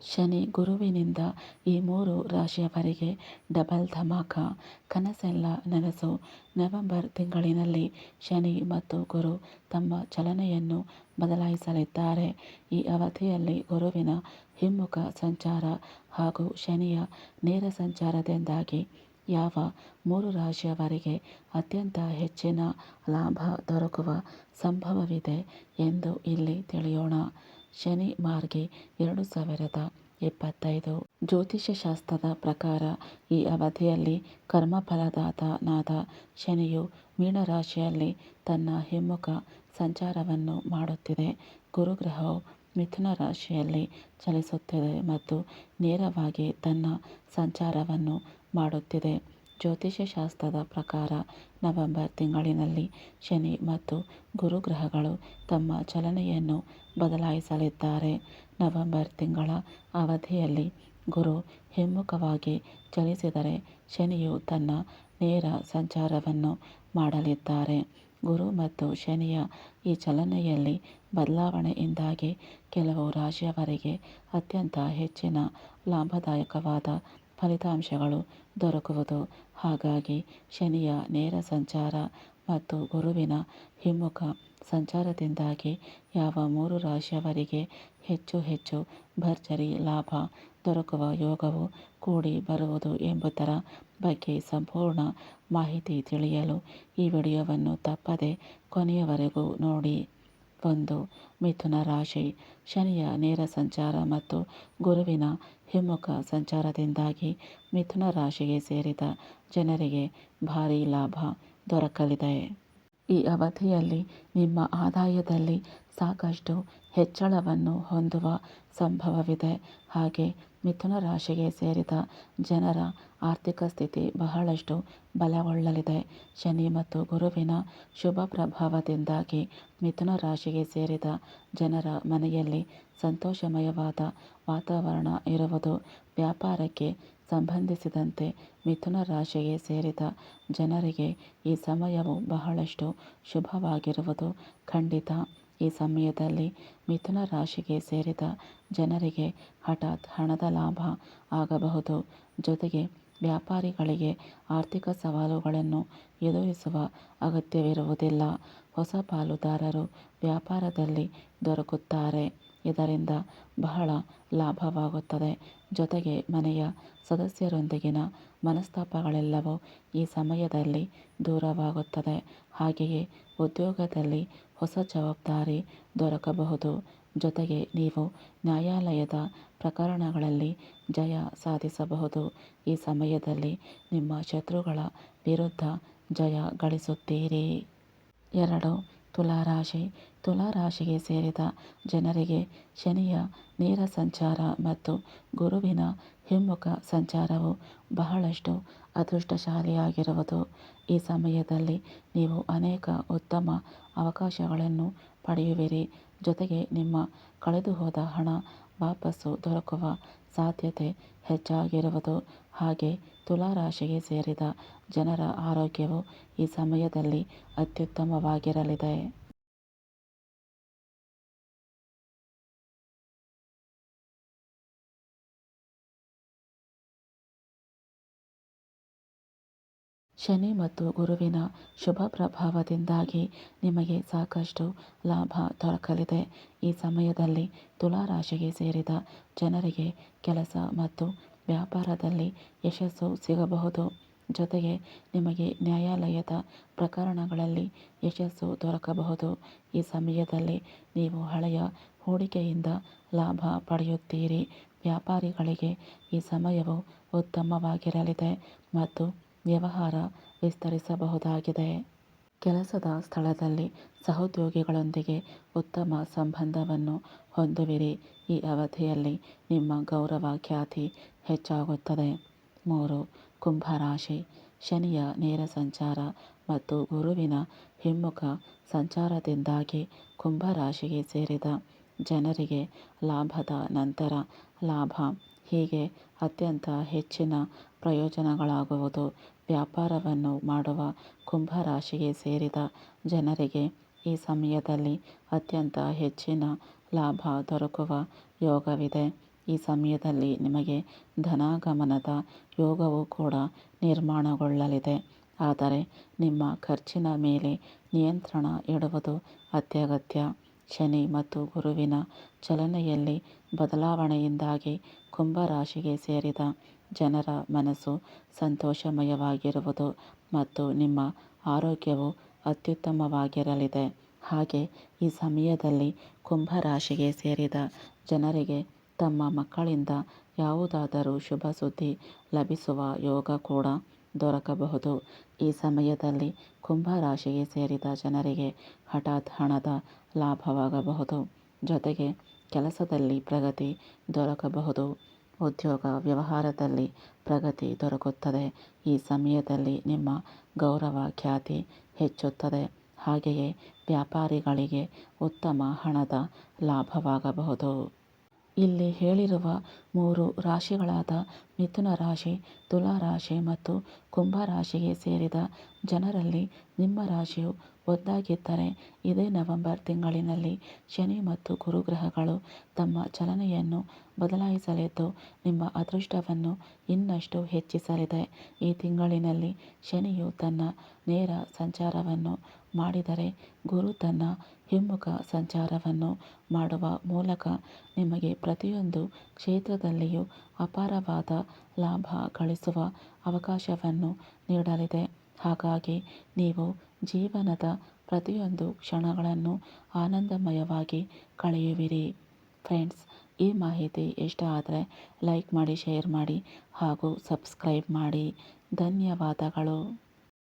ಶನಿ ಗುರುವಿನಿಂದ ಈ ಮೂರು ರಾಶಿಯವರಿಗೆ ಡಬಲ್ ಧಮಾಕ, ಕನಸೆಲ್ಲ ನನಸು. ನವೆಂಬರ್ ತಿಂಗಳಿನಲ್ಲಿ ಶನಿ ಮತ್ತು ಗುರು ತಮ್ಮ ಚಲನೆಯನ್ನು ಬದಲಾಯಿಸಲಿದ್ದಾರೆ. ಈ ಅವಧಿಯಲ್ಲಿ ಗುರುವಿನ ಹಿಮ್ಮುಖ ಸಂಚಾರ ಹಾಗೂ ಶನಿಯ ನೇರ ಸಂಚಾರದಿಂದಾಗಿ ಯಾವ ಮೂರು ರಾಶಿಯವರಿಗೆ ಅತ್ಯಂತ ಹೆಚ್ಚಿನ ಲಾಭ ದೊರಕುವ ಸಂಭವವಿದೆ ಎಂದು ಇಲ್ಲಿ ತಿಳಿಯೋಣ. ಶನಿ ಮಾರ್ಗೆ ಎರಡು ಸಾವಿರದ ಇಪ್ಪತ್ತೈದು. ಜ್ಯೋತಿಷ್ಯಶಾಸ್ತ್ರದ ಪ್ರಕಾರ ಈ ಅವಧಿಯಲ್ಲಿ ಕರ್ಮಫಲದಾತನಾದ ಶನಿಯು ಮೀನರಾಶಿಯಲ್ಲಿ ತನ್ನ ಹಿಮ್ಮುಖ ಸಂಚಾರವನ್ನು ಮಾಡುತ್ತಿದೆ. ಗುರುಗ್ರಹವು ಮಿಥುನ ರಾಶಿಯಲ್ಲಿ ಚಲಿಸುತ್ತಿದೆ ಮತ್ತು ನೇರವಾಗಿ ತನ್ನ ಸಂಚಾರವನ್ನು ಮಾಡುತ್ತಿದೆ. ಜ್ಯೋತಿಷ್ಯಶಾಸ್ತ್ರದ ಪ್ರಕಾರ ನವೆಂಬರ್ ತಿಂಗಳಿನಲ್ಲಿ ಶನಿ ಮತ್ತು ಗುರು ಗ್ರಹಗಳು ತಮ್ಮ ಚಲನೆಯನ್ನು ಬದಲಾಯಿಸಲಿದ್ದಾರೆ. ನವೆಂಬರ್ ತಿಂಗಳ ಅವಧಿಯಲ್ಲಿ ಗುರು ಹಿಮ್ಮುಖವಾಗಿ ಚಲಿಸಿದರೆ ಶನಿಯು ತನ್ನ ನೇರ ಸಂಚಾರವನ್ನು ಮಾಡಲಿದ್ದಾರೆ. ಗುರು ಮತ್ತು ಶನಿಯ ಈ ಚಲನೆಯಲ್ಲಿ ಬದಲಾವಣೆಯಿಂದಾಗಿ ಕೆಲವು ರಾಶಿಯವರಿಗೆ ಅತ್ಯಂತ ಹೆಚ್ಚಿನ ಲಾಭದಾಯಕವಾದ ಫಲಿತಾಂಶಗಳು ದೊರಕುವುದು. ಹಾಗಾಗಿ ಶನಿಯ ನೇರ ಸಂಚಾರ ಮತ್ತು ಗುರುವಿನ ಹಿಮ್ಮುಖ ಸಂಚಾರದಿಂದಾಗಿ ಯಾವ ಮೂರು ರಾಶಿಯವರಿಗೆ ಹೆಚ್ಚು ಹೆಚ್ಚು ಭರ್ಜರಿ ಲಾಭ ದೊರಕುವ ಯೋಗವು ಕೂಡಿ ಬರುವುದು ಎಂಬುದರ ಬಗ್ಗೆ ಸಂಪೂರ್ಣ ಮಾಹಿತಿ ತಿಳಿಯಲು ಈ ವಿಡಿಯೋವನ್ನು ತಪ್ಪದೆ ಕೊನೆಯವರೆಗೂ ನೋಡಿ. ಒಂದು ಮಿಥುನ ರಾಶಿ, ಶನಿಯ ನೇರ ಸಂಚಾರ ಮತ್ತು ಗುರುವಿನ ಹಿಮ್ಮುಖ ಸಂಚಾರದಿಂದಾಗಿ ಮಿಥುನ ರಾಶಿಗೆ ಸೇರಿದ ಜನರಿಗೆ ಭಾರೀ ಲಾಭ ದೊರಕಲಿದೆ. ಈ ಅವಧಿಯಲ್ಲಿ ನಿಮ್ಮ ಆದಾಯದಲ್ಲಿ ಸಾಕಷ್ಟು ಹೆಚ್ಚಳವನ್ನು ಹೊಂದುವ ಸಂಭವವಿದೆ. ಹಾಗೆ ಮಿಥುನ ರಾಶಿಗೆ ಸೇರಿದ ಜನರ ಆರ್ಥಿಕ ಸ್ಥಿತಿ ಬಹಳಷ್ಟು ಬಲಗೊಳ್ಳಲಿದೆ. ಶನಿ ಮತ್ತು ಗುರುವಿನ ಶುಭ ಪ್ರಭಾವದಿಂದಾಗಿ ಮಿಥುನ ರಾಶಿಗೆ ಸೇರಿದ ಜನರ ಮನೆಯಲ್ಲಿ ಸಂತೋಷಮಯವಾದ ವಾತಾವರಣ ಇರುವುದು ವ್ಯಾಪಾರಕ್ಕೆ ಸಂಬಂಧಿಸಿದಂತೆ ಮಿಥುನ ರಾಶಿಗೆ ಸೇರಿದ ಜನರಿಗೆ ಈ ಸಮಯವು ಬಹಳಷ್ಟು ಶುಭವಾಗಿರುವುದು ಖಂಡಿತ. ಈ ಸಮಯದಲ್ಲಿ ಮಿಥುನ ರಾಶಿಗೆ ಸೇರಿದ ಜನರಿಗೆ ಹಠಾತ್ ಹಣದ ಲಾಭ ಆಗಬಹುದು. ಜೊತೆಗೆ ವ್ಯಾಪಾರಿಗಳಿಗೆ ಆರ್ಥಿಕ ಸವಾಲುಗಳನ್ನು ಎದುರಿಸುವ ಅಗತ್ಯವಿರುವುದಿಲ್ಲ. ಹೊಸ ಪಾಲುದಾರರು ವ್ಯಾಪಾರದಲ್ಲಿ ದೊರಕುತ್ತಾರೆ. ಇದರಿಂದ ಬಹಳ ಲಾಭವಾಗುತ್ತದೆ. ಜೊತೆಗೆ ಮನೆಯ ಸದಸ್ಯರೊಂದಿಗಿನ ಮನಸ್ತಾಪಗಳೆಲ್ಲವೂ ಈ ಸಮಯದಲ್ಲಿ ದೂರವಾಗುತ್ತದೆ. ಹಾಗೆಯೇ ಉದ್ಯೋಗದಲ್ಲಿ ಹೊಸ ಜವಾಬ್ದಾರಿ ದೊರಕಬಹುದು. ಜೊತೆಗೆ ನೀವು ನ್ಯಾಯಾಲಯದ ಪ್ರಕರಣಗಳಲ್ಲಿ ಜಯ ಸಾಧಿಸಬಹುದು. ಈ ಸಮಯದಲ್ಲಿ ನಿಮ್ಮ ಶತ್ರುಗಳ ವಿರುದ್ಧ ಜಯ ಗಳಿಸುತ್ತೀರಿ. ಎರಡು ತುಲಾರಾಶಿ. ತುಲಾರಾಶಿಗೆ ಸೇರಿದ ಜನರಿಗೆ ಶನಿಯ ನೇರ ಸಂಚಾರ ಮತ್ತು ಗುರುವಿನ ಹಿಮ್ಮುಖ ಸಂಚಾರವು ಬಹಳಷ್ಟು ಅದೃಷ್ಟಶಾಲಿಯಾಗಿರುವುದು. ಈ ಸಮಯದಲ್ಲಿ ನೀವು ಅನೇಕ ಉತ್ತಮ ಅವಕಾಶಗಳನ್ನು ಪಡೆಯುವಿರಿ. ಜೊತೆಗೆ ನಿಮ್ಮ ಕಳೆದುಹೋದ ಹಣ ವಾಪಸ್ಸು ದೊರಕುವ ಸಾಧ್ಯತೆ ಹೆಚ್ಚಾಗಿರುವುದು. ಹಾಗೆ ತುಲಾರಾಶಿಗೆ ಸೇರಿದ ಜನರ ಆರೋಗ್ಯವು ಈ ಸಮಯದಲ್ಲಿ ಅತ್ಯುತ್ತಮವಾಗಿರಲಿದೆ. ಶನಿ ಮತ್ತು ಗುರುವಿನ ಶುಭ ಪ್ರಭಾವದಿಂದಾಗಿ ನಿಮಗೆ ಸಾಕಷ್ಟು ಲಾಭ ದೊರಕಲಿದೆ. ಈ ಸಮಯದಲ್ಲಿ ತುಲಾರಾಶಿಗೆ ಸೇರಿದ ಜನರಿಗೆ ಕೆಲಸ ಮತ್ತು ವ್ಯಾಪಾರದಲ್ಲಿ ಯಶಸ್ಸು ಸಿಗಬಹುದು. ಜೊತೆಗೆ ನಿಮಗೆ ನ್ಯಾಯಾಲಯದ ಪ್ರಕರಣಗಳಲ್ಲಿ ಯಶಸ್ಸು ದೊರಕಬಹುದು. ಈ ಸಮಯದಲ್ಲಿ ನೀವು ಹಳೆಯ ಹೂಡಿಕೆಯಿಂದ ಲಾಭ ಪಡೆಯುತ್ತೀರಿ. ವ್ಯಾಪಾರಿಗಳಿಗೆ ಈ ಸಮಯವು ಉತ್ತಮವಾಗಿರಲಿದೆ ಮತ್ತು ವ್ಯವಹಾರ ವಿಸ್ತರಿಸಬಹುದಾಗಿದೆ. ಕೆಲಸದ ಸ್ಥಳದಲ್ಲಿ ಸಹೋದ್ಯೋಗಿಗಳೊಂದಿಗೆ ಉತ್ತಮ ಸಂಬಂಧವನ್ನು ಹೊಂದುವಿರಿ. ಈ ಅವಧಿಯಲ್ಲಿ ನಿಮ್ಮ ಗೌರವ ಖ್ಯಾತಿ ಹೆಚ್ಚಾಗುತ್ತದೆ. ಮೂರು, ಕುಂಭರಾಶಿ. ಶನಿಯ ನೇರ ಸಂಚಾರ ಮತ್ತು ಗುರುವಿನ ಹಿಮ್ಮುಖ ಸಂಚಾರದಿಂದಾಗಿ ಕುಂಭರಾಶಿಗೆ ಸೇರಿದ ಜನರಿಗೆ ಲಾಭದ ನಂತರ ಲಾಭ, ಹೀಗೆ ಅತ್ಯಂತ ಹೆಚ್ಚಿನ ಪ್ರಯೋಜನಗಳಾಗುವುದು. ವ್ಯಾಪಾರವನ್ನು ಮಾಡುವ ಕುಂಭರಾಶಿಗೆ ಸೇರಿದ ಜನರಿಗೆ ಈ ಸಮಯದಲ್ಲಿ ಅತ್ಯಂತ ಹೆಚ್ಚಿನ ಲಾಭ ದೊರಕುವ ಯೋಗವಿದೆ. ಈ ಸಮಯದಲ್ಲಿ ನಿಮಗೆ ಧನಾಗಮನದ ಯೋಗವು ಕೂಡ ನಿರ್ಮಾಣಗೊಳ್ಳಲಿದೆ. ಆದರೆ ನಿಮ್ಮ ಖರ್ಚಿನ ಮೇಲೆ ನಿಯಂತ್ರಣ ಇಡುವುದು ಅತ್ಯಗತ್ಯ. ಶನಿ ಮತ್ತು ಗುರುವಿನ ಚಲನೆಯಲ್ಲಿ ಬದಲಾವಣೆಯಿಂದಾಗಿ ಕುಂಭ ರಾಶಿಗೆ ಸೇರಿದ ಜನರ ಮನಸ್ಸು ಸಂತೋಷಮಯವಾಗಿರುವುದು ಮತ್ತು ನಿಮ್ಮ ಆರೋಗ್ಯವು ಅತ್ಯುತ್ತಮವಾಗಿರಲಿದೆ. ಹಾಗೆ ಈ ಸಮಯದಲ್ಲಿ ಕುಂಭ ರಾಶಿಗೆ ಸೇರಿದ ಜನರಿಗೆ ತಮ್ಮ ಮಕ್ಕಳಿಂದ ಯಾವುದಾದರೂ ಶುಭ ಸುದ್ದಿ ಲಭಿಸುವ ಯೋಗ ಕೂಡ ದೊರಕಬಹುದು. ಈ ಸಮಯದಲ್ಲಿ ಕುಂಭ ರಾಶಿಗೆ ಸೇರಿದ ಜನರಿಗೆ ಹಠಾತ್ ಹಣದ ಲಾಭವಾಗಬಹುದು. ಜೊತೆಗೆ ಕೆಲಸದಲ್ಲಿ ಪ್ರಗತಿ ದೊರಕಬಹುದು. ಉದ್ಯೋಗ ವ್ಯವಹಾರದಲ್ಲಿ ಪ್ರಗತಿ ದೊರಕುತ್ತದೆ. ಈ ಸಮಯದಲ್ಲಿ ನಿಮ್ಮ ಗೌರವ ಖ್ಯಾತಿ ಹೆಚ್ಚುತ್ತದೆ. ಹಾಗೆಯೇ ವ್ಯಾಪಾರಿಗಳಿಗೆ ಉತ್ತಮ ಹಣದ ಲಾಭವಾಗಬಹುದು. ಇಲ್ಲಿ ಹೇಳಿರುವ ಮೂರು ರಾಶಿಗಳಾದ ಮಿಥುನ ರಾಶಿ, ತುಲಾ ರಾಶಿ ಮತ್ತು ಕುಂಭ ರಾಶಿಗೆ ಸೇರಿದ ಜನರಲ್ಲಿ ನಿಮ್ಮ ರಾಶಿಯು ಒಂದಾಗಿದ್ದರೆ ಇದೇ ನವೆಂಬರ್ ತಿಂಗಳಿನಲ್ಲಿ ಶನಿ ಮತ್ತು ಗುರುಗ್ರಹಗಳು ತಮ್ಮ ಚಲನೆಯನ್ನು ಬದಲಾಯಿಸಲಿದ್ದು, ನಿಮ್ಮ ಅದೃಷ್ಟವನ್ನು ಇನ್ನಷ್ಟು ಹೆಚ್ಚಿಸಲಿದೆ. ಈ ತಿಂಗಳಿನಲ್ಲಿ ಶನಿಯು ತನ್ನ ನೇರ ಸಂಚಾರವನ್ನು ಮಾಡಿದರೆ ಗುರು ತನ್ನ ಹಿಮ್ಮುಖ ಸಂಚಾರವನ್ನು ಮಾಡುವ ಮೂಲಕ ನಿಮಗೆ ಪ್ರತಿಯೊಂದು ಕ್ಷೇತ್ರದಲ್ಲಿಯೂ ಅಪಾರವಾದ ಲಾಭ ಗಳಿಸುವ ಅವಕಾಶವನ್ನು ನೀಡಲಿದೆ. ಹಾಗಾಗಿ ನೀವು ಜೀವನದ ಪ್ರತಿಯೊಂದು ಕ್ಷಣಗಳನ್ನು ಆನಂದಮಯವಾಗಿ ಕಳೆಯುವಿರಿ. ಫ್ರೆಂಡ್ಸ್, ಈ ಮಾಹಿತಿ ಇಷ್ಟ ಆದರೆ ಲೈಕ್ ಮಾಡಿ, ಶೇರ್ ಮಾಡಿ ಹಾಗೂ ಸಬ್ಸ್ಕ್ರೈಬ್ ಮಾಡಿ. ಧನ್ಯವಾದಗಳು.